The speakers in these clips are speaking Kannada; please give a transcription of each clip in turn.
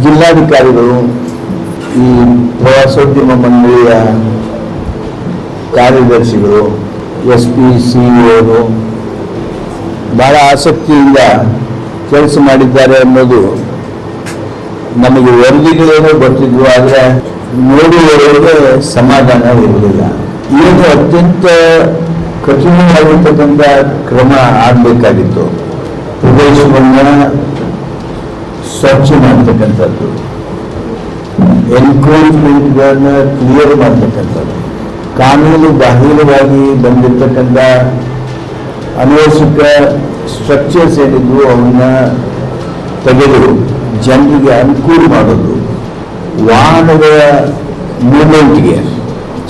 ಜಿಲ್ಲಾಧಿಕಾರಿಗಳು ಈ ಪ್ರವಾಸೋದ್ಯಮ ಮಂಡಳಿಯ ಕಾರ್ಯದರ್ಶಿಗಳು, ಎಸ್ ಪಿ, ಸಿ ಅವರು ಬಹಳ ಆಸಕ್ತಿಯಿಂದ ಕೆಲಸ ಮಾಡಿದ್ದಾರೆ ಅನ್ನೋದು ನಮಗೆ ವರದಿಗಳೇನೋ ಬರ್ತಿದ್ವು, ಆದರೆ ನೋಡುವವರಿಗೆ ಸಮಾಧಾನ ಇರಲಿಲ್ಲ ಇದು ಅತ್ಯಂತ ಕಠಿಣವಾಗಿರ್ತಕ್ಕಂಥ ಕ್ರಮ ಆಗಬೇಕಾಗಿತ್ತು. ಪ್ರದೇಶವನ್ನು ಸ್ವಚ್ಛ ಮಾಡ್ತಕ್ಕಂಥದ್ದು. ಎನ್ಕ್ರೋಚ್ಮೆಂಟ್ಗಳನ್ನ ಕ್ಲಿಯರ್ ಮಾಡ್ತಕ್ಕಂಥದ್ದು. ಕಾನೂನು ಬಾಹಿರವಾಗಿ ಬಂದಿರತಕ್ಕಂಥ ಅನವಶ್ಯಕ ಸ್ಟ್ರಕ್ಚರ್ಸ್ ಏನಿದ್ವು ಅವನ್ನ ತೆಗೆದು ಜನರಿಗೆ ಅನುಕೂಲ ಮಾಡೋದು. ವಾಹನಗಳ ಮೂಮೆಂಟ್ಗೆ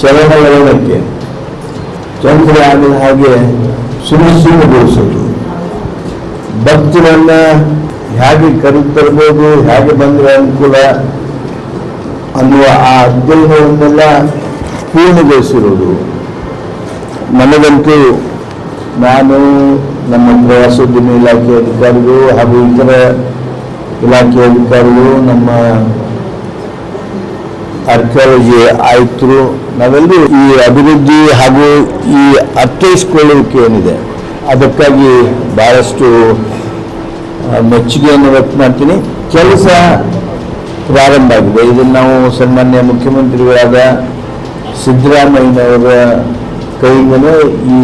ಚಲನವಲನಕ್ಕೆ ತೊಂದರೆ ಆಗದ ಹಾಗೆ ಸುನಿಶ್ಚಿತಗೊಳಿಸೋದು. ಭಕ್ತರನ್ನ ಹೇಗೆ ಕರೆತರ್ಬೋದು ಹೇಗೆ ಬಂದರೆ ಅನುಕೂಲ ಅನ್ನುವ ಆ ಅಧ್ಯಯನವನ್ನೆಲ್ಲ ಪೂರ್ಣಗೊಳಿಸಿರೋದು. ನನಗಂತೂ ನಾನು ನಮ್ಮ ಪ್ರವಾಸೋದ್ಯಮ ಇಲಾಖೆ ಅಧಿಕಾರಿಗಳು ಹಾಗೂ ಇತರ ಇಲಾಖೆ ಅಧಿಕಾರಿಗಳು ನಮ್ಮ ಆರ್ಕಿಯಾಲಜಿ ಆಯುಕ್ತರು ನಾವೆಲ್ಲರೂ ಈ ಅಭಿವೃದ್ಧಿ ಹಾಗೂ ಈ ಅರ್ಥೈಸ್ಕೊಳ್ಳುವಿಕೆ ಏನಿದೆ ಅದಕ್ಕಾಗಿ ಬಹಳಷ್ಟು ಆ, ಮೆಚ್ಚುಗೆಯನ್ನು ವ್ಯಕ್ತ ಮಾಡ್ತೀನಿ. ಕೆಲಸ ಪ್ರಾರಂಭ ಆಗಿದೆ. ಇದನ್ನು ನಾವು ಸನ್ಮಾನ್ಯ ಮುಖ್ಯಮಂತ್ರಿಗಳಾದ ಸಿದ್ದರಾಮಯ್ಯನವರ ಕೈಯಿಂದಲೇ ಈ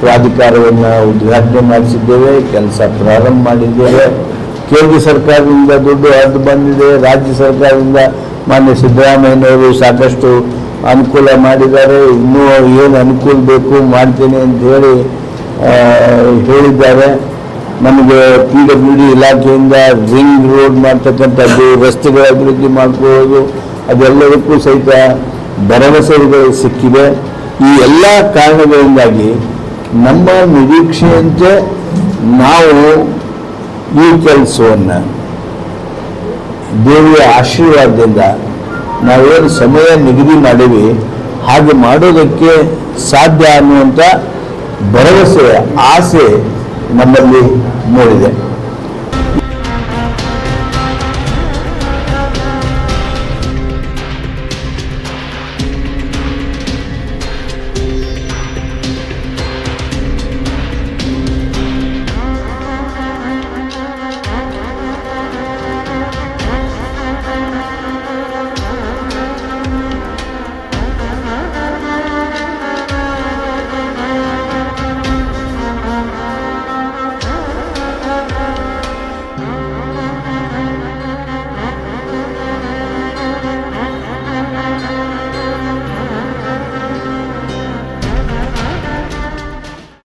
ಪ್ರಾಧಿಕಾರವನ್ನು ಉದ್ಘಾಟನೆ ಮಾಡಿಸಿದ್ದೇವೆ. ಕೆಲಸ ಪ್ರಾರಂಭ ಮಾಡಿದ್ದೇವೆ. ಕೇಂದ್ರ ಸರ್ಕಾರದಿಂದ ದುಡ್ಡು ಹರಿದು ಬಂದಿದೆ. ರಾಜ್ಯ ಸರ್ಕಾರದಿಂದ ಮಾನ್ಯ ಸಿದ್ದರಾಮಯ್ಯನವರು ಸಾಕಷ್ಟು ಅನುಕೂಲ ಮಾಡಿದ್ದಾರೆ. ಇನ್ನೂ ಏನು ಅನುಕೂಲ ಬೇಕು ಮಾಡ್ತೀನಿ ಅಂತ ಹೇಳಿ ಹೇಳಿದ್ದಾರೆ. ನಮಗೆ ಪಿ ಡಬ್ಲ್ಯೂ ಡಿ ಇಲಾಖೆಯಿಂದ ರಿಂಗ್ ರೋಡ್ ಮಾಡ್ತಕ್ಕಂಥದ್ದು, ರಸ್ತೆಗಳ ಅಭಿವೃದ್ಧಿ ಮಾಡ್ಕೊಳ್ಳೋದು, ಅದೆಲ್ಲದಕ್ಕೂ ಸಹಿತ ಭರವಸೆಗಳು ಸಿಕ್ಕಿದೆ. ಈ ಎಲ್ಲ ಕಾರಣಗಳಿಂದಾಗಿ ನಮ್ಮ ನಿರೀಕ್ಷೆಯಂತೆ ನಾವು ಈ ಕೆಲಸವನ್ನು ದೇವಿಯ ಆಶೀರ್ವಾದದಿಂದ ನಾವೇನು ಸಮಯ ನಿಗದಿ ಮಾಡಿವಿ, ಹಾಗೆ ಮಾಡೋದಕ್ಕೆ ಸಾಧ್ಯ ಅನ್ನುವಂಥ ಭರವಸೆ, ಆಸೆ ನಮ್ಮಲ್ಲಿ ಮೂಡಿದೆ.